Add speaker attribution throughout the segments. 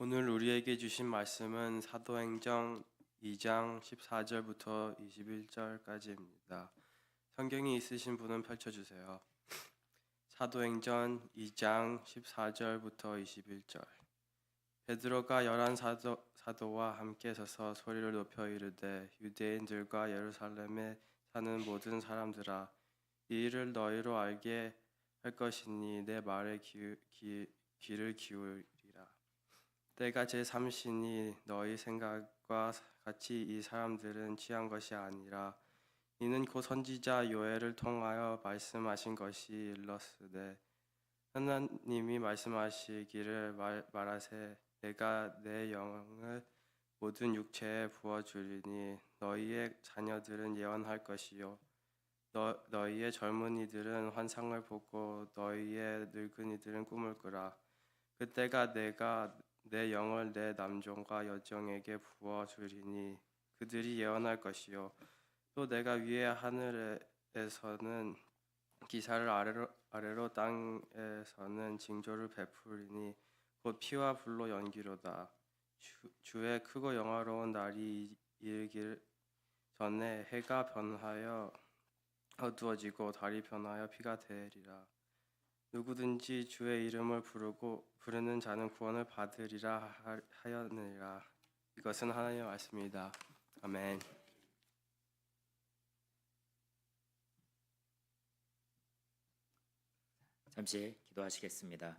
Speaker 1: 오늘 우리에게 주신 말씀은 사도행전 2장 14절부터 21절까지입니다. 성경이 있으신 분은 펼쳐 주세요. 사도행전 2장 14절부터 21절. 베드로가 열한 사도, 사도와 함께 서서 소리를 높여 이르되 유대인들과 예루살렘에 사는 모든 사람들아 이 일을 너희로 알게 할 것이니 내 말에 기, 기, 귀를 기울이라 때가 제 삼신이 너희 생각과 같이 이 사람들은 취한 것이 아니라 이는 곧 선지자 요엘을 통하여 말씀하신 것이 일렀으되 하나님이 말씀하시기를 말, 말하세 내가 내 영을 모든 육체에 부어 주리니 너희의 자녀들은 예언할 것이요. 너, 너희의 젊은이들은 환상을 보고 너희의 늙은이들은 꿈을 꾸라. 그때가 내가 내 영을 내 남종과 여종에게 부어 주리니 그들이 예언할 것이요. 또 내가 위에 하늘에서는 기사를 아래로 아래로 땅에서는 징조를 베푸리니 곧 피와 불로 연기로다. 주, 주의 크고 영화로운 날이 이르길 전에 해가 변하여 어두워지고 달이 변하여 피가 되리라 누구든지 주의 이름을 부르고 부르는 자는 구원을 받으리라 하- 하였느니라 이것은 하나님의 말씀입니다 아멘
Speaker 2: 잠시 기도하시겠습니다.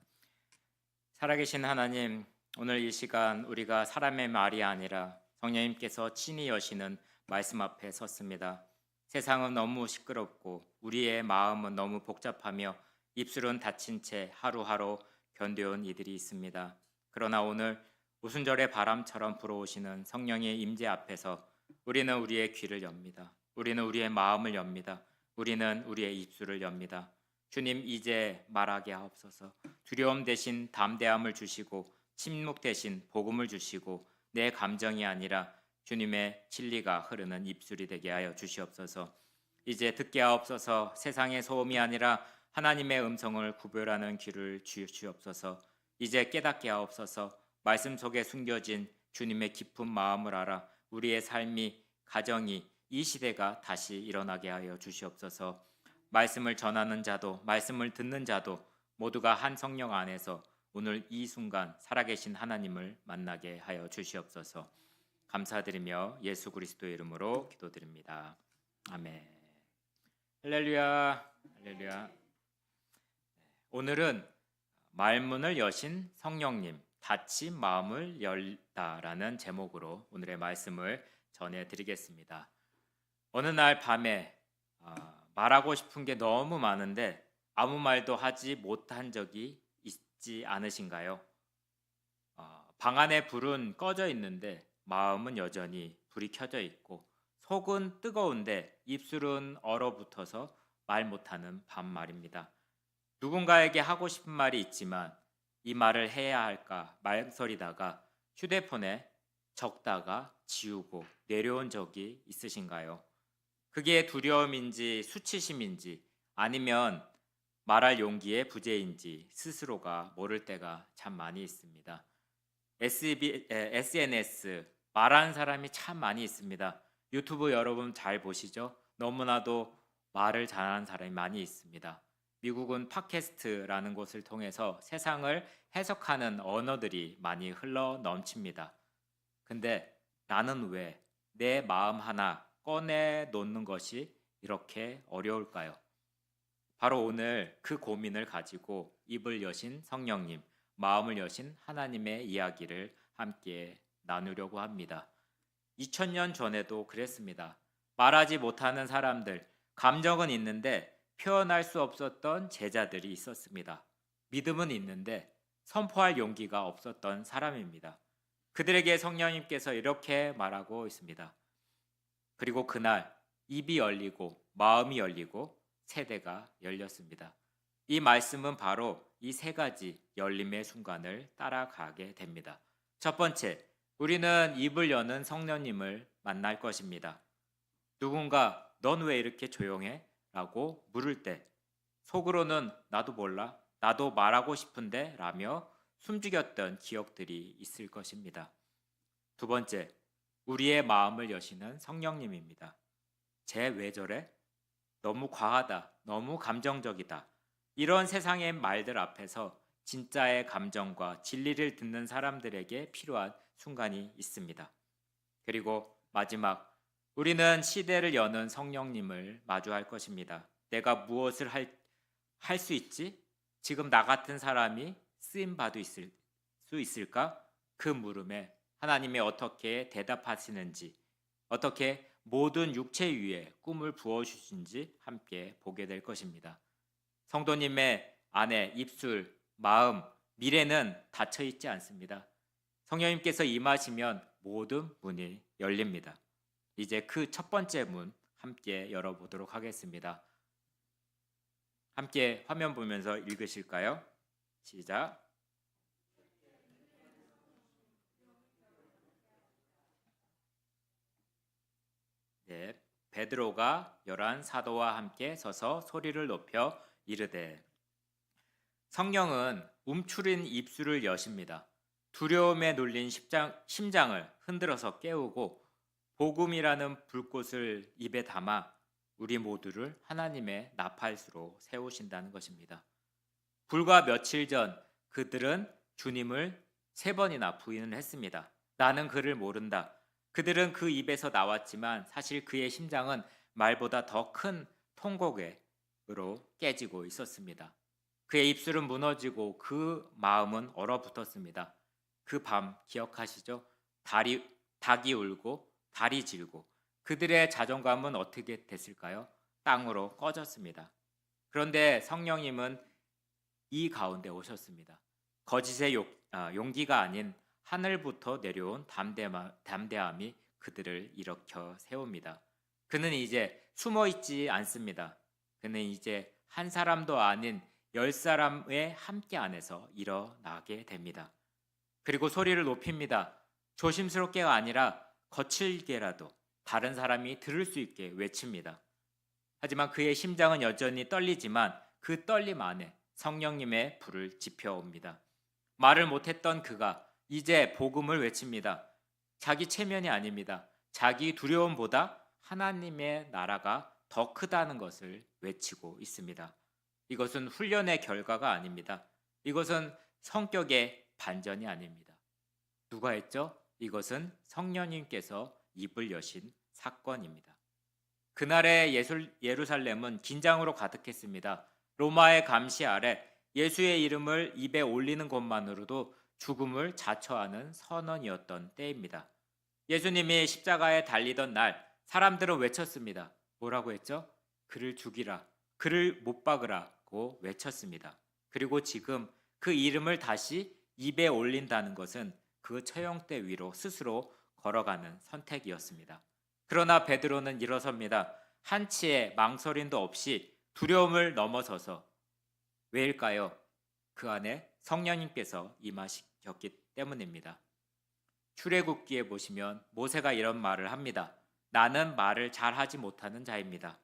Speaker 2: 살아계신 하나님, 오늘 이 시간 우리가 사람의 말이 아니라 성령님께서 친히 여시는 말씀 앞에 섰습니다. 세상은 너무 시끄럽고 우리의 마음은 너무 복잡하며 입술은 닫힌 채 하루하루 견뎌온 이들이 있습니다. 그러나 오늘 오순절의 바람처럼 불어오시는 성령의 임재 앞에서 우리는 우리의 귀를 엽니다. 우리는 우리의 마음을 엽니다. 우리는 우리의 입술을 엽니다. 주님 이제 말하게 하옵소서. 두려움 대신 담대함을 주시고 침묵 대신 복음을 주시고 내 감정이 아니라 주님의 진리가 흐르는 입술이 되게 하여 주시옵소서. 이제 듣게 하옵소서. 세상의 소음이 아니라 하나님의 음성을 구별하는 귀를 주시옵소서. 이제 깨닫게 하옵소서. 말씀 속에 숨겨진 주님의 깊은 마음을 알아 우리의 삶이 가정이 이 시대가 다시 일어나게 하여 주시옵소서. 말씀을 전하는 자도 말씀을 듣는 자도 모두가 한 성령 안에서 오늘 이 순간 살아계신 하나님을 만나게 하여 주시옵소서. 감사드리며 예수 그리스도의 이름으로 기도드립니다. 아멘. 할렐루야. 할렐루야. 오늘은 말문을 여신 성령님 닫힌 마음을 열다라는 제목으로 오늘의 말씀을 전해 드리겠습니다. 어느 날 밤에 아, 말하고 싶은 게 너무 많은데 아무 말도 하지 못한 적이 있지 않으신가요? 어, 방 안에 불은 꺼져 있는데 마음은 여전히 불이 켜져 있고 속은 뜨거운데 입술은 얼어붙어서 말 못하는 밤 말입니다. 누군가에게 하고 싶은 말이 있지만 이 말을 해야 할까 말소리다가 휴대폰에 적다가 지우고 내려온 적이 있으신가요? 그게 두려움인지 수치심인지 아니면 말할 용기의 부재인지 스스로가 모를 때가 참 많이 있습니다. SB, 에, SNS 말하는 사람이 참 많이 있습니다. 유튜브 여러분 잘 보시죠? 너무나도 말을 잘하는 사람이 많이 있습니다. 미국은 팟캐스트라는 곳을 통해서 세상을 해석하는 언어들이 많이 흘러 넘칩니다. 근데 나는 왜 내 마음 하나 꺼내 놓는 것이 이렇게 어려울까요? 바로 오늘 그 고민을 가지고 입을 여신 성령님, 마음을 여신 하나님의 이야기를 함께 나누려고 합니다. 2000년 전에도 그랬습니다. 말하지 못하는 사람들, 감정은 있는데 표현할 수 없었던 제자들이 있었습니다. 믿음은 있는데 선포할 용기가 없었던 사람입니다. 그들에게 성령님께서 이렇게 말하고 있습니다. 그리고 그날 입이 열리고 마음이 열리고 세대가 열렸습니다. 이 말씀은 바로 이 세 가지 열림의 순간을 따라가게 됩니다. 첫 번째, 우리는 입을 여는 성령님을 만날 것입니다. 누군가 넌 왜 이렇게 조용해? 라고 물을 때 속으로는 나도 몰라. 나도 말하고 싶은데 라며 숨죽였던 기억들이 있을 것입니다. 두 번째, 우리의 마음을 여시는 성령님입니다. 쟤왜 저래? 너무 과하다. 너무 감정적이다. 이런 세상의 말들 앞에서 진짜의 감정과 진리를 듣는 사람들에게 필요한 순간이 있습니다. 그리고 마지막, 우리는 시대를 여는 성령님을 마주할 것입니다. 내가 무엇을 할, 할수 있지? 지금 나 같은 사람이 쓰임 받을 수 있을까? 그 물음에 하나님이 어떻게 대답하시는지, 어떻게 모든 육체 위에 꿈을 부어 주신지 함께 보게 될 것입니다. 성도님의 안에 입술, 마음, 미래는 닫혀 있지 않습니다. 성령님께서 임하시면 모든 문이 열립니다. 이제 그 첫 번째 문 함께 열어보도록 하겠습니다. 함께 화면 보면서 읽으실까요? 시작. 네, 베드로가 열한 사도와 함께 서서 소리를 높여 이르되 성령은 움츠린 입술을 여십니다. 두려움에 눌린 십장, 심장을 흔들어서 깨우고 복음이라는 불꽃을 입에 담아 우리 모두를 하나님의 나팔수로 세우신다는 것입니다. 불과 며칠 전 그들은 주님을 세 번이나 부인을 했습니다. 나는 그를 모른다. 그들은 그 입에서 나왔지만 사실 그의 심장은 말보다 더 큰 통곡으로 깨지고 있었습니다. 그의 입술은 무너지고 그 마음은 얼어붙었습니다. 그 밤 기억하시죠? 달이, 닭이 울고 달이 질고 그들의 자존감은 어떻게 됐을까요? 땅으로 꺼졌습니다. 그런데 성령님은 이 가운데 오셨습니다. 거짓의 용, 아, 용기가 아닌 하늘부터 내려온 담대함이 그들을 일으켜 세웁니다. 그는 이제 숨어 있지 않습니다. 그는 이제 한 사람도 아닌 열 사람의 함께 안에서 일어나게 됩니다. 그리고 소리를 높입니다. 조심스럽게가 아니라 거칠게라도 다른 사람이 들을 수 있게 외칩니다. 하지만 그의 심장은 여전히 떨리지만 그 떨림 안에 성령님의 불을 지펴옵니다. 말을 못했던 그가 이제 복음을 외칩니다. 자기 체면이 아닙니다. 자기 두려움보다 하나님의 나라가 더 크다는 것을 외치고 있습니다. 이것은 훈련의 결과가 아닙니다. 이것은 성격의 반전이 아닙니다. 누가 했죠? 이것은 성령님께서 입을 여신 사건입니다. 그날의 예술, 예루살렘은 긴장으로 가득했습니다. 로마의 감시 아래 예수의 이름을 입에 올리는 것만으로도 죽음을 자처하는 선언이었던 때입니다. 예수님이 십자가에 달리던 날 사람들은 외쳤습니다. 뭐라고 했죠? 그를 죽이라, 그를 못 박으라고 외쳤습니다. 그리고 지금 그 이름을 다시 입에 올린다는 것은 그 처형대 위로 스스로 걸어가는 선택이었습니다. 그러나 베드로는 일어섭니다. 한치의 망설임도 없이 두려움을 넘어서서 왜일까요? 그 안에 성령님께서 임하셨기 때문입니다. 출애굽기에 보시면 모세가 이런 말을 합니다. 나는 말을 잘 하지 못하는 자입니다.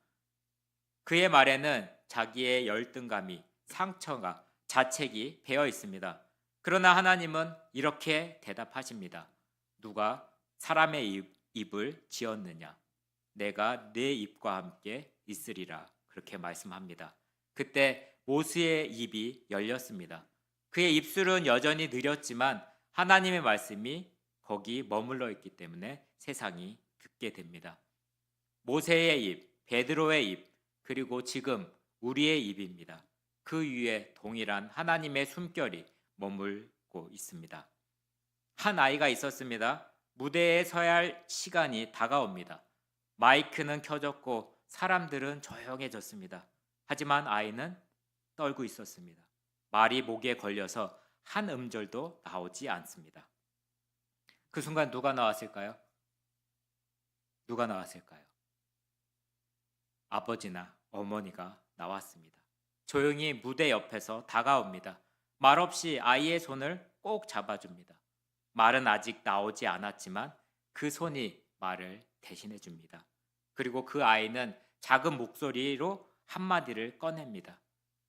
Speaker 2: 그의 말에는 자기의 열등감이 상처가 자책이 배어 있습니다. 그러나 하나님은 이렇게 대답하십니다. 누가 사람의 입, 입을 지었느냐? 내가 내 입과 함께 있으리라. 그렇게 말씀합니다. 그때 모스의 입이 열렸습니다. 그의 입술은 여전히 느렸지만 하나님의 말씀이 거기 머물러 있기 때문에 세상이 듣게 됩니다. 모세의 입, 베드로의 입, 그리고 지금 우리의 입입니다. 그 위에 동일한 하나님의 숨결이 머물고 있습니다. 한 아이가 있었습니다. 무대에 서야 할 시간이 다가옵니다. 마이크는 켜졌고 사람들은 조용해졌습니다. 하지만 아이는 떨고 있었습니다. 말이 목에 걸려서 한 음절도 나오지 않습니다. 그 순간 누가 나왔을까요? 누가 나왔을까요? 아버지나 어머니가 나왔습니다. 조용히 무대 옆에서 다가옵니다. 말없이 아이의 손을 꼭 잡아줍니다. 말은 아직 나오지 않았지만 그 손이 말을 대신해 줍니다. 그리고 그 아이는 작은 목소리로 한마디를 꺼냅니다.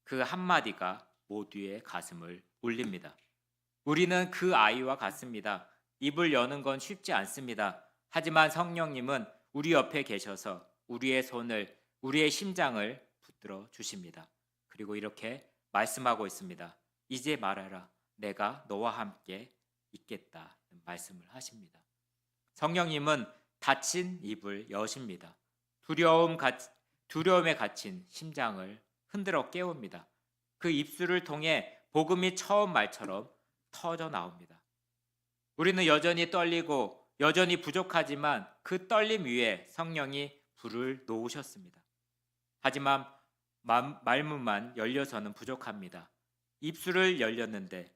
Speaker 2: 그 한마디가 모두의 가슴을 울립니다. 우리는 그 아이와 같습니다. 입을 여는 건 쉽지 않습니다. 하지만 성령님은 우리 옆에 계셔서 우리의 손을, 우리의 심장을 붙들어 주십니다. 그리고 이렇게 말씀하고 있습니다. 이제 말하라. 내가 너와 함께 있겠다는 말씀을 하십니다. 성령님은 닫힌 입을 여십니다. 두려움 가, 두려움에 갇힌 심장을 흔들어 깨웁니다. 그 입술을 통해 복음이 처음 말처럼 터져 나옵니다. 우리는 여전히 떨리고 여전히 부족하지만 그 떨림 위에 성령이 불을 놓으셨습니다. 하지만 마- 말문만 열려서는 부족합니다. 입술을 열렸는데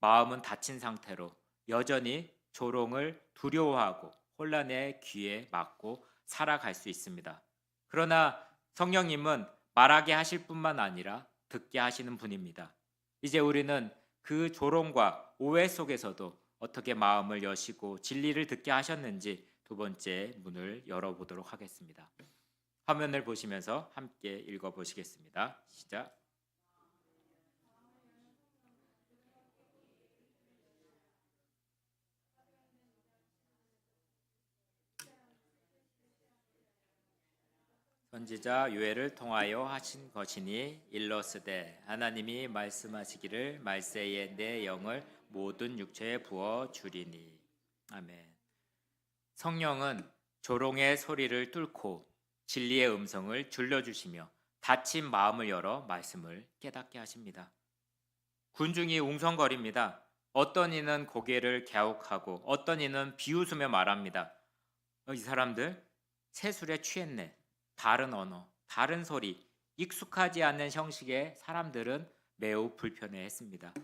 Speaker 2: 마음은 닫힌 상태로 여전히 조롱을 두려워하고 혼란의 귀에 막고 살아갈 수 있습니다. 그러나 성령님은 말하게 하실 뿐만 아니라 듣게 하시는 분입니다. 이제 우리는 그 조롱과 오해 속에서도 어떻게 마음을 여시고 진리를 듣게 하셨는지 두 번째 문을 열어보도록 하겠습니다. 화면을 보시면서 함께 읽어보시겠습니다. 시작. 선지자 요엘을 통하여 하신 것이니 일러스되 하나님이 말씀하시기를 말세에 내 영을 모든 육체에 부어 주리니 아멘. 성령은 조롱의 소리를 뚫고 진리의 음성을 줄여주시며 닫힌 마음을 열어 말씀을 깨닫게 하십니다. 군중이 웅성거립니다. 어떤 이는 고개를 갸웃하고 어떤 이는 비웃으며 말합니다. 어, 이 사람들 세술에 취했네. 다른 언어, 다른 소리, 익숙하지 않는 형식의 사람들은 매우 불편해했습니다.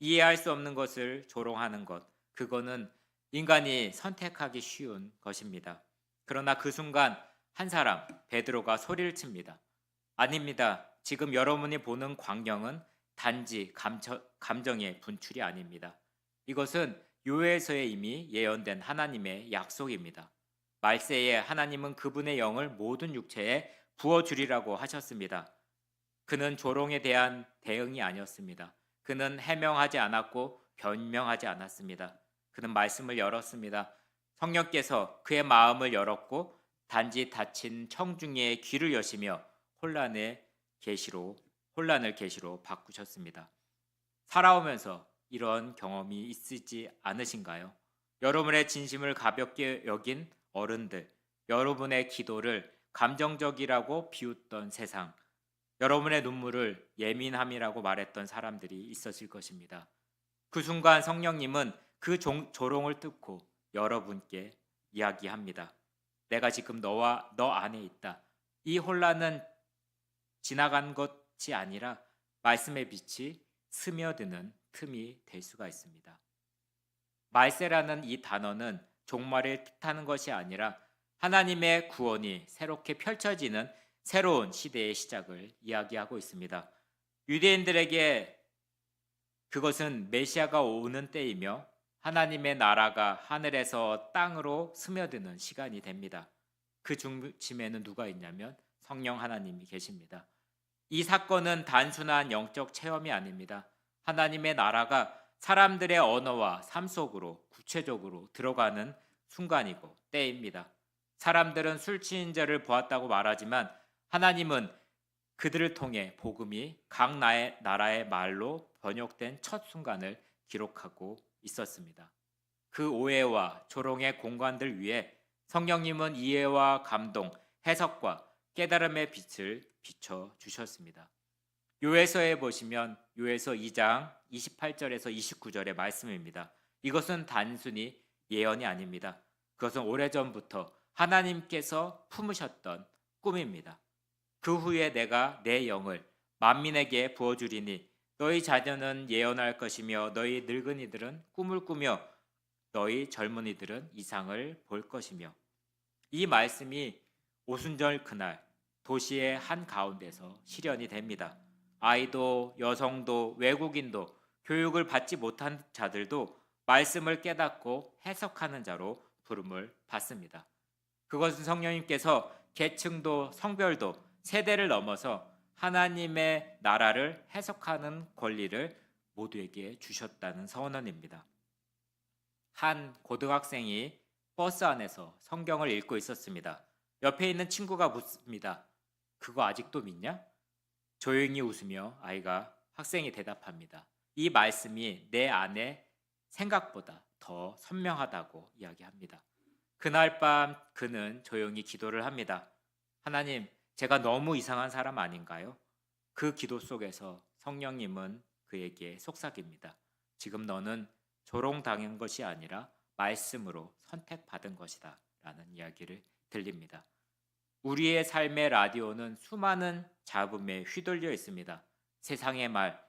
Speaker 2: 이해할 수 없는 것을 조롱하는 것, 그거는 인간이 선택하기 쉬운 것입니다. 그러나 그 순간 한 사람, 베드로가 소리를 칩니다. 아닙니다. 지금 여러분이 보는 광경은 단지 감처, 감정의 분출이 아닙니다. 이것은 요에서에 이미 예언된 하나님의 약속입니다. 말세에 하나님은 그분의 영을 모든 육체에 부어주리라고 하셨습니다. 그는 조롱에 대한 대응이 아니었습니다. 그는 해명하지 않았고 변명하지 않았습니다. 그는 말씀을 열었습니다. 성령께서 그의 마음을 열었고 단지 닫힌 청중의 귀를 여시며 혼란의 계시로 혼란을 계시로 바꾸셨습니다. 살아오면서 이런 경험이 있으지 않으신가요? 여러분의 진심을 가볍게 여긴 어른들, 여러분의 기도를 감정적이라고 비웃던 세상, 여러분의 눈물을 예민함이라고 말했던 사람들이 있었을 것입니다. 그 순간 성령님은 그 종- 조롱을 뜯고 여러분께 이야기합니다. 내가 지금 너와 너 안에 있다. 이 혼란은 지나간 것이 아니라 말씀의 빛이 스며드는 틈이 될 수가 있습니다. 말세라는 이 단어는 종말을 뜻하는 것이 아니라 하나님의 구원이 새롭게 펼쳐지는 새로운 시대의 시작을 이야기하고 있습니다. 유대인들에게 그것은 메시아가 오는 때이며 하나님의 나라가 하늘에서 땅으로 스며드는 시간이 됩니다. 그 중심에는 누가 있냐면 성령 하나님이 계십니다. 이 사건은 단순한 영적 체험이 아닙니다. 하나님의 나라가 사람들의 언어와 삶 속으로 구체적으로 들어가는 순간이고 때입니다. 사람들은 술 취한 자를 보았다고 말하지만 하나님은 그들을 통해 복음이 각 나의 나라의 말로 번역된 첫 순간을 기록하고 있었습니다. 그 오해와 조롱의 공간들 위에 성령님은 이해와 감동, 해석과 깨달음의 빛을 비춰 주셨습니다. 요에서에 보시면 요에서 2장 28절에서 29절의 말씀입니다. 이것은 단순히 예언이 아닙니다. 그것은 오래전부터 하나님께서 품으셨던 꿈입니다. 그 후에 내가 내 영을 만민에게 부어주리니 너희 자녀는 예언할 것이며 너희 늙은이들은 꿈을 꾸며 너희 젊은이들은 이상을 볼 것이며 이 말씀이 오순절 그날 도시의 한 가운데서 실현이 됩니다. 아이도 여성도 외국인도 교육을 받지 못한 자들도 말씀을 깨닫고 해석하는 자로 부름을 받습니다. 그것은 성령님께서 계층도 성별도 세대를 넘어서 하나님의 나라를 해석하는 권리를 모두에게 주셨다는 선언입니다. 한 고등학생이 버스 안에서 성경을 읽고 있었습니다. 옆에 있는 친구가 묻습니다. 그거 아직도 믿냐? 조용히 웃으며 아이가 학생이 대답합니다. 이 말씀이 내 안에 생각보다 더 선명하다고 이야기합니다. 그날 밤 그는 조용히 기도를 합니다. 하나님, 제가 너무 이상한 사람 아닌가요? 그 기도 속에서 성령님은 그에게 속삭입니다. 지금 너는 조롱당한 것이 아니라 말씀으로 선택받은 것이다. 라는 이야기를 들립니다. 우리의 삶의 라디오는 수많은 잡음에 휘둘려 있습니다. 세상의 말,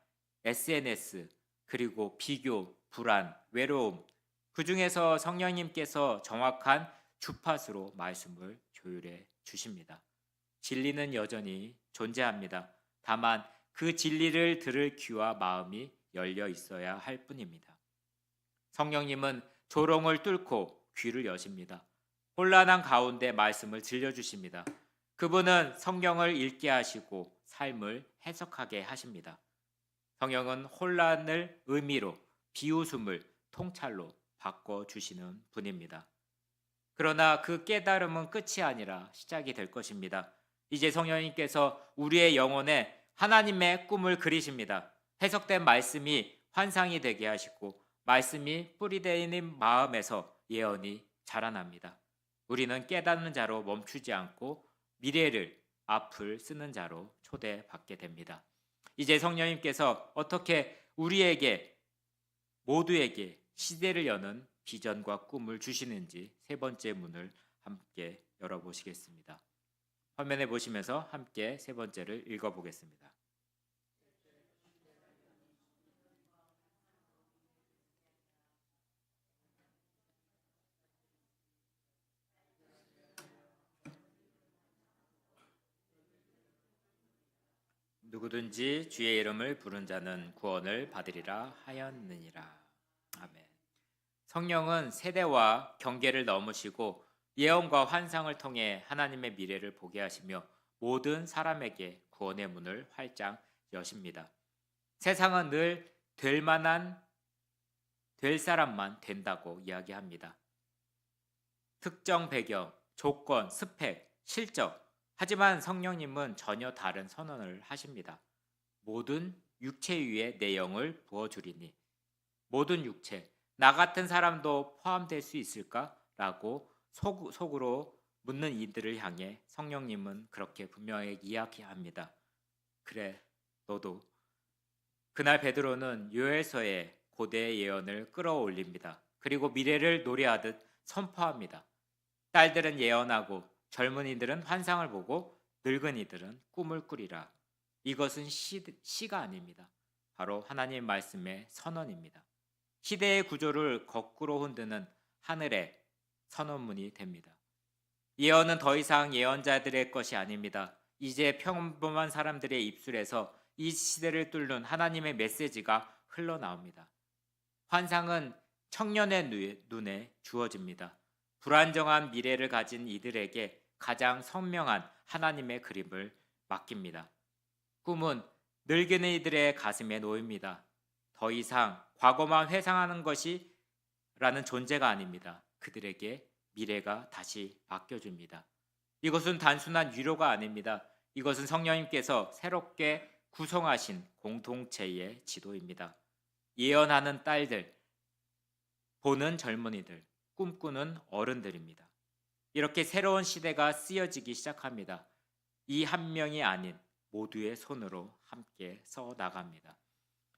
Speaker 2: SNS, 그리고 비교, 불안, 외로움. 그 중에서 성령님께서 정확한 주파수로 말씀을 조율해 주십니다. 진리는 여전히 존재합니다. 다만 그 진리를 들을 귀와 마음이 열려 있어야 할 뿐입니다. 성령님은 조롱을 뚫고 귀를 여십니다. 혼란한 가운데 말씀을 들려주십니다. 그분은 성경을 읽게 하시고 삶을 해석하게 하십니다. 성령은 혼란을 의미로 비웃음을 통찰로 바꿔 주시는 분입니다. 그러나 그 깨달음은 끝이 아니라 시작이 될 것입니다. 이제 성령님께서 우리의 영혼에 하나님의 꿈을 그리십니다. 해석된 말씀이 환상이 되게 하시고 말씀이 뿌리되는 마음에서 예언이 자라납니다. 우리는 깨닫는 자로 멈추지 않고 미래를 앞을 쓰는 자로 초대받게 됩니다. 이제 성령님께서 어떻게 우리에게 모두에게 시대를 여는 비전과 꿈을 주시는지 세 번째 문을 함께 열어보시겠습니다. 화면에 보시면서 함께 세 번째를 읽어보겠습니다. 누구든지 주의 이름을 부른 자는 구원을 받으리라 하였느니라. 아멘. 성령은 세대와 경계를 넘으시고 예언과 환상을 통해 하나님의 미래를 보게 하시며 모든 사람에게 구원의 문을 활짝 여십니다. 세상은 늘 될 만한 될 사람만 된다고 이야기합니다. 특정 배경, 조건, 스펙, 실적. 하지만 성령님은 전혀 다른 선언을 하십니다. 모든 육체 위에 내 영을 부어주리니 모든 육체, 나 같은 사람도 포함될 수 있을까? 라고 속, 속으로 묻는 이들을 향해 성령님은 그렇게 분명히 이야기합니다. 그래, 너도. 그날 베드로는 요엘서의 고대 예언을 끌어올립니다. 그리고 미래를 노래하듯 선포합니다. 딸들은 예언하고 젊은이들은 환상을 보고 늙은이들은 꿈을 꾸리라. 이것은 시, 시가 아닙니다. 바로 하나님 말씀의 선언입니다. 시대의 구조를 거꾸로 흔드는 하늘의 선언문이 됩니다. 예언은 더 이상 예언자들의 것이 아닙니다. 이제 평범한 사람들의 입술에서 이 시대를 뚫는 하나님의 메시지가 흘러나옵니다. 환상은 청년의 눈에 주어집니다. 불안정한 미래를 가진 이들에게 가장 선명한 하나님의 그림을 맡깁니다. 꿈은 늙은이들의 가슴에 놓입니다. 더 이상 과거만 회상하는 것이 라는 존재가 아닙니다. 그들에게 미래가 다시 맡겨줍니다. 이것은 단순한 위로가 아닙니다. 이것은 성령님께서 새롭게 구성하신 공동체의 지도입니다. 예언하는 딸들, 보는 젊은이들, 꿈꾸는 어른들입니다. 이렇게 새로운 시대가 쓰여지기 시작합니다. 이 한 명이 아닌 모두의 손으로 함께 써 나갑니다.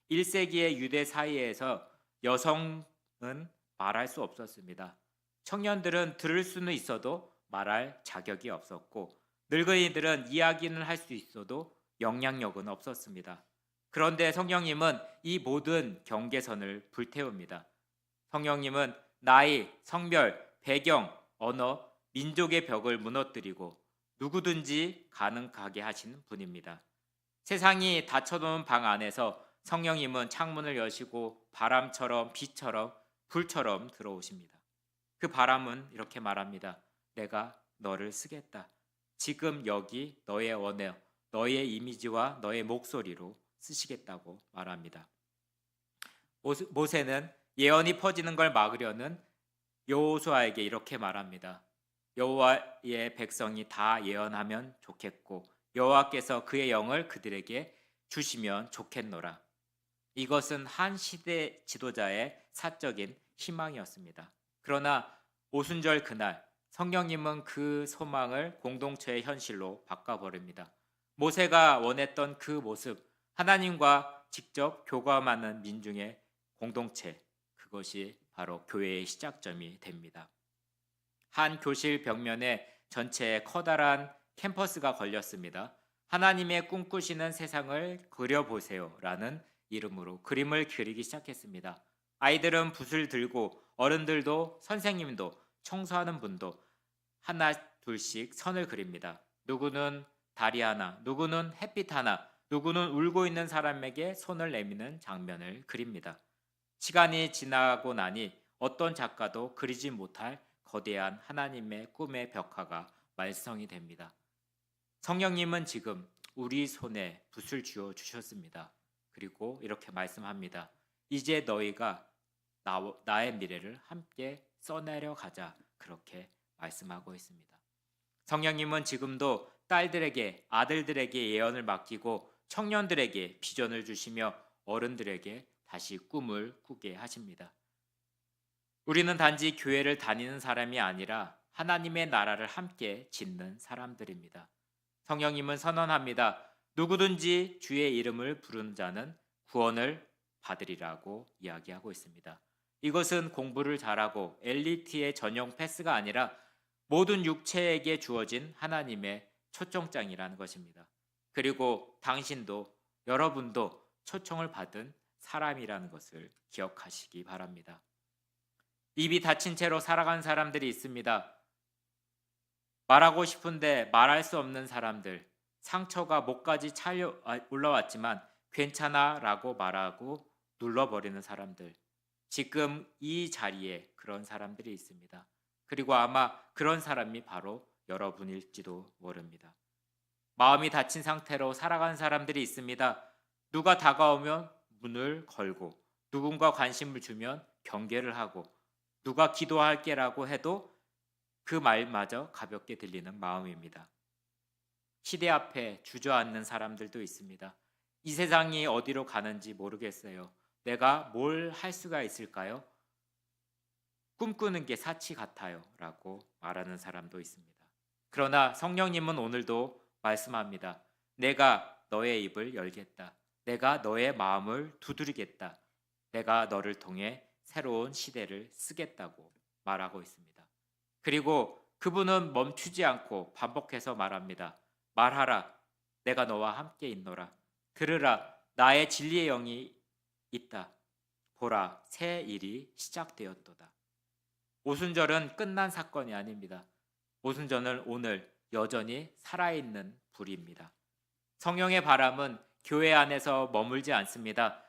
Speaker 2: 1세기의 유대 사이에서 여성은 말할 수 없었습니다. 청년들은 들을 수는 있어도 말할 자격이 없었고 늙은이들은 이야기는 할 수 있어도 영향력은 없었습니다. 그런데 성령님은 이 모든 경계선을 불태웁니다. 성령님은 나이, 성별, 배경, 언어, 민족의 벽을 무너뜨리고 누구든지 가능하게 하시는 분입니다. 세상이 닫혀놓은 방 안에서 성령님은 창문을 여시고 바람처럼 비처럼 불처럼 들어오십니다. 그 바람은 이렇게 말합니다. 내가 너를 쓰겠다. 지금 여기 너의 언어, 너의 이미지와 너의 목소리로 쓰시겠다고 말합니다. 모세- 모세는 예언이 퍼지는 걸 막으려는 여호수아에게 이렇게 말합니다. 여호와의 백성이 다 예언하면 좋겠고 여호와께서 그의 영을 그들에게 주시면 좋겠노라. 이것은 한 시대 지도자의 사적인 희망이었습니다. 그러나 오순절 그날 성령님은 그 소망을 공동체의 현실로 바꿔버립니다. 모세가 원했던 그 모습, 하나님과 직접 교감하는 민중의 공동체, 그것이 바로 교회의 시작점이 됩니다. 한 교실 벽면에 전체에 커다란 캠퍼스가 걸렸습니다. 하나님의 꿈꾸시는 세상을 그려보세요 라는 이름으로 그림을 그리기 시작했습니다. 아이들은 붓을 들고 어른들도 선생님도 청소하는 분도 하나 둘씩 선을 그립니다. 누구는 다리 하나, 누구는 햇빛 하나, 누구는 울고 있는 사람에게 손을 내미는 장면을 그립니다. 시간이 지나고 나니 어떤 작가도 그리지 못할 거대한 하나님의 꿈의 벽화가 완성이 됩니다. 성령님은 지금 우리 손에 붓을 쥐어 주셨습니다. 그리고 이렇게 말씀합니다. 이제 너희가 나, 나의 미래를 함께 써내려 가자. 그렇게 말씀하고 있습니다. 성령님은 지금도 딸들에게 아들들에게 예언을 맡기고 청년들에게 비전을 주시며 어른들에게 다시 꿈을 꾸게 하십니다. 우리는 단지 교회를 다니는 사람이 아니라 하나님의 나라를 함께 짓는 사람들입니다. 성령님은 선언합니다. 누구든지 주의 이름을 부르는 자는 구원을 받으리라고 이야기하고 있습니다. 이것은 공부를 잘하고 엘리트의 전용 패스가 아니라 모든 육체에게 주어진 하나님의 초청장이라는 것입니다. 그리고 당신도 여러분도 초청을 받은 사람이라는 것을 기억하시기 바랍니다. 입이 닫힌 채로 살아간 사람들이 있습니다. 말하고 싶은데 말할 수 없는 사람들, 상처가 목까지 차려 아, 올라왔지만 괜찮아 라고 말하고 눌러버리는 사람들. 지금 이 자리에 그런 사람들이 있습니다. 그리고 아마 그런 사람이 바로 여러분일지도 모릅니다. 마음이 닫힌 상태로 살아간 사람들이 있습니다. 누가 다가오면 문을 걸고 누군가 관심을 주면 경계를 하고 누가 기도할게라고 해도 그 말마저 가볍게 들리는 마음입니다. 시대 앞에 주저앉는 사람들도 있습니다. 이 세상이 어디로 가는지 모르겠어요. 내가 뭘 할 수가 있을까요? 꿈꾸는 게 사치 같아요. 라고 말하는 사람도 있습니다. 그러나 성령님은 오늘도 말씀합니다. 내가 너의 입을 열겠다. 내가 너의 마음을 두드리겠다. 내가 너를 통해 새로운 시대를 쓰겠다고 말하고 있습니다. 그리고 그분은 멈추지 않고 반복해서 말합니다. 말하라. 내가 너와 함께 있노라. 들으라. 나의 진리의 영이 있다. 보라. 새 일이 시작되었도다. 오순절은 끝난 사건이 아닙니다. 오순절은 오늘 여전히 살아있는 불입니다. 성령의 바람은 교회 안에서 머물지 않습니다.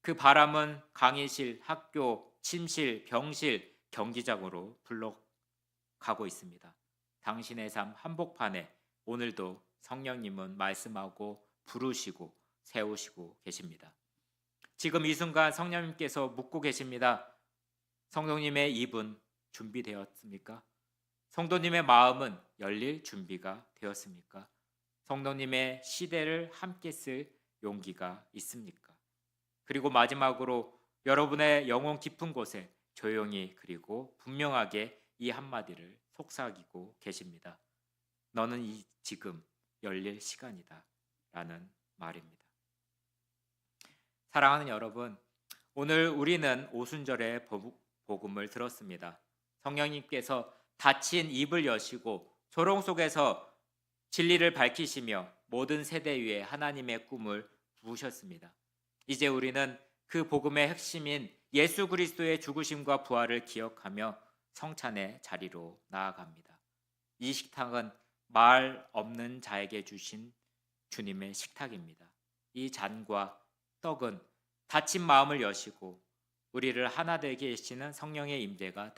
Speaker 2: 그 바람은 강의실, 학교, 침실, 병실, 경기장으로 불러가고 있습니다. 당신의 삶 한복판에 오늘도 성령님은 말씀하고 부르시고 세우시고 계십니다. 지금 이 순간 성령님께서 묻고 계십니다. 성령님의 입은 준비되었습니까? 성도님의 마음은 열릴 준비가 되었습니까? 성도님의 시대를 함께 쓸 용기가 있습니까? 그리고 마지막으로 여러분의 영혼 깊은 곳에 조용히 그리고 분명하게 이 한마디를 속삭이고 계십니다. 너는 이 지금 열릴 시간이다. 라는 말입니다. 사랑하는 여러분, 오늘 우리는 오순절의 보- 복음을 들었습니다. 성령님께서 닫힌 입을 여시고 조롱 속에서 진리를 밝히시며 모든 세대 위에 하나님의 꿈을 부으셨습니다. 이제 우리는 그 복음의 핵심인 예수 그리스도의 죽으심과 부활을 기억하며 성찬의 자리로 나아갑니다. 이 식탁은 말 없는 자에게 주신 주님의 식탁입니다. 이 잔과 떡은 닫힌 마음을 여시고 우리를 하나 되게 하시는 성령의 임재가